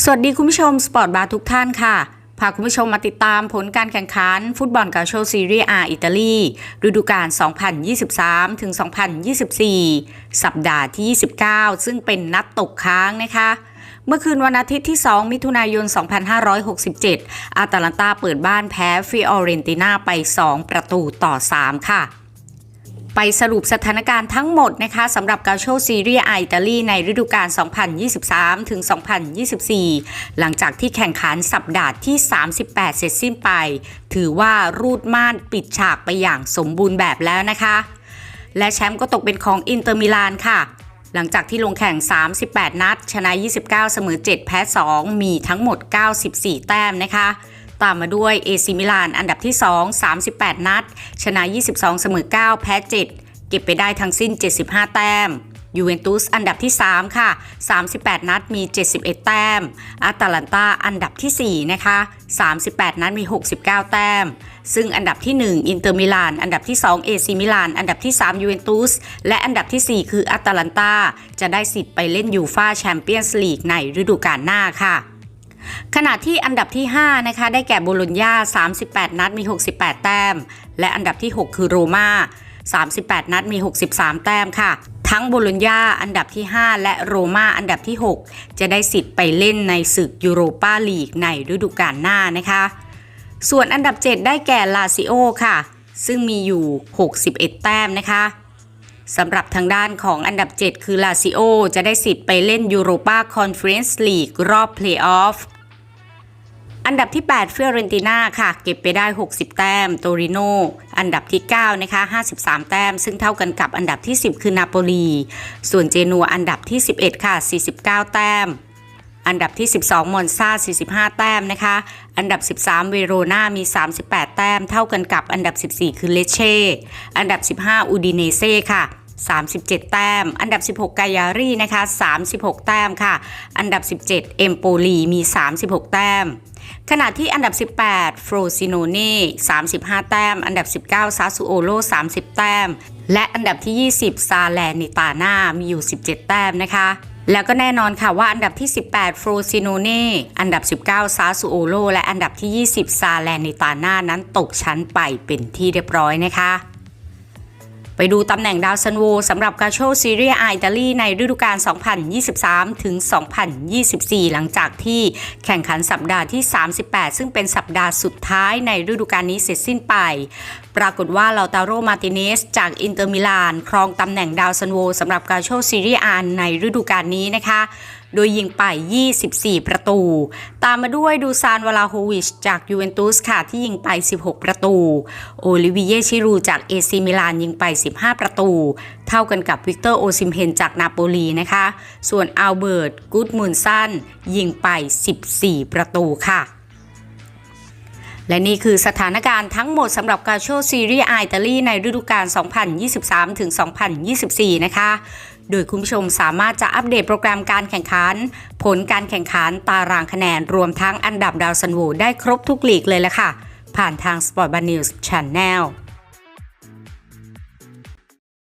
สวัสดีคุณผู้ชมสปอร์ตบาร์ทุกท่านค่ะ พาคุณผู้ชมมาติดตามผลการแข่งขัน ฟุตบอลกาโชซีรีอาอิตาลีฤดูกาล 2023 ถึง 2024 สัปดาห์ที่ 29 ซึ่งเป็นนัดตกค้างนะคะ เมื่อคืนวันอาทิตย์ที่ 2 มิถุนายน 2567 อาตาลันตาเปิดบ้านแพ้ฟิออเรนติน่าไป 2 ประตูต่อ 3 ค่ะ ไปสรุปสถานการณ์ทั้งหมดนะคะสำหรับกาโชซีเรียอิตาลีในฤดูกาล 2023 ถึง 2024 หลังจากที่แข่งขันสัปดาห์ที่ 38 เสร็จสิ้นไป ถือว่ารูดม่านปิดฉากไปอย่างสมบูรณ์แบบแล้วนะคะ และแชมป์ก็ตกเป็นของอินเตอร์มิลานค่ะ หลังจากที่ลงแข่ง 38 นัด ชนะ 29 เสมอ 7 แพ้ 2 มีทั้งหมด 94 แต้มนะคะ ตามมาด้วยเอซิมิลานอันดับที่ 2 38 นัด ชนะ 22 เสมอ 9 แพ้ 7 เก็บไปได้ทั้งสิ้น 75 แต้มยูเวนตุสอันดับที่ 3 ค่ะ 38 นัดมี 71 แต้มอาตาลันตาอันดับที่ 4 นะคะ 38 นัดมี 69 แต้ม ซึ่งอันดับที่ 1 อินเตอร์มิลาน อันดับที่ 2 เอซิมิลาน อันดับที่ 3 ยูเวนตุส และอันดับทีสี่4 คืออาตาลันตาจะได้สิทธิ์ไปเล่นยูฟาแชมเปี้ยนส์ลีกในฤดูกาลหน้าค่ะ ขณะที่อันดับที่ 5 นะคะ ได้แก่โบโลญญา 38 นัดมี 68 แต้ม และอันดับที่ 6 คือโรม่า38 นัดมี 63 แต้มค่ะ ทั้งโบโลญญาอันดับที่ 5 และโรม่าอันดับที่ 6 จะได้สิทธิ์ไปเล่นในศึกยูโรปาลีกในฤดูกาลหน้านะคะ ส่วนอันดับ 7 ได้แก่ลาซิโอค่ะ ซึ่งมีอยู่ 61 แต้มนะคะ สำหรับทางด้านของอันดับ 7 คือลาซิโอ จะได้สิทธิ์ไปเล่นยูโรปาคอนเฟอเรนซ์ลีกรอบเพลย์ออฟอันดับที่ 8 เฟียเรนติน่าค่ะ เก็บไปได้ 60 แต้ม โตริโน อันดับที่ 9 นะคะ 53 แต้ม ซึ่งเท่ากันกับอันดับที่ 10 คือนาโปลี ส่วนเจนัวอันดับที่ 11 ค่ะ 49 แต้ม อันดับที่ 12 มอนซา45 แต้มนะคะ อันดับ 13 เวโรนามี 38 แต้ม เท่ากันกับอันดับ 14 คือเลเช่ อันดับ 15 อูดิเนเซ่ค่ะ 37 แต้ม อันดับ 16 กายารีนะคะ 36 แต้มค่ะ อันดับ 17 เอมโปลีมี 36 แต้ม ขณะที่อันดับ 18ฟรซิโนเน่35 แต้ม อันดับ 19 ซาซูโอโล 30 แต้ม และอันดับที่ 20 ซาแลนิตาน่ามีอยู่ 17 แต้มนะคะแล้วก็แน่นอนค่ะว่าอันดับที่ 18ฟรซิโนเน่ อันดับ 19 ซาซูโอโล และอันดับที่ 20 ซาแลนิตาน่านั้นตกชั้นไปเป็นที่เรียบร้อยนะคะ ไปดูตำแหน่งดาวซันโวสำหรับกาโชซีเรียอิตาลีในฤดูกาล 2023 ถึง 2024 หลังจากที่แข่งขันสัปดาห์ที่ 38 ซึ่งเป็นสัปดาห์สุดท้ายในฤดูกาลนี้เสร็จสิ้นไป ปรากฏว่าลาตาโรมาติเนสจากอินเตอร์มิลาน ครองตำแหน่งดาวซันโวสำหรับกาโชซีเรียอาในฤดูกาลนี้นะคะ โดยยิงไป 24 ประตู ตามมาด้วยดูซานวลาโฮวิชจากยูเวนตุสค่ะที่ยิงไป 16 ประตู โอลิวิเยชิรูจากเอซิมิลานยิงไป 15 ประตู เท่ากันกับวิกเตอร์โอซิมเฮนจากนาโปลีนะคะ ส่วนอัลเบิร์ตกูดมุนซันยิงไป 14 ประตูค่ะ และนี่คือสถานการณ์ทั้งหมดสำหรับกาโชซีรีส์อิตาลีในฤดูกาล 2023ถึง2024 นะคะ โดยคุณผู้ชมสามารถจะอัปเดตโปรแกรมการแข่งขัน ผลการแข่งขันตารางคะแนน รวมทั้งอันดับดาวซันโวได้ครบทุกลีกเลยละค่ะ ผ่านทาง Sport b a n News Channel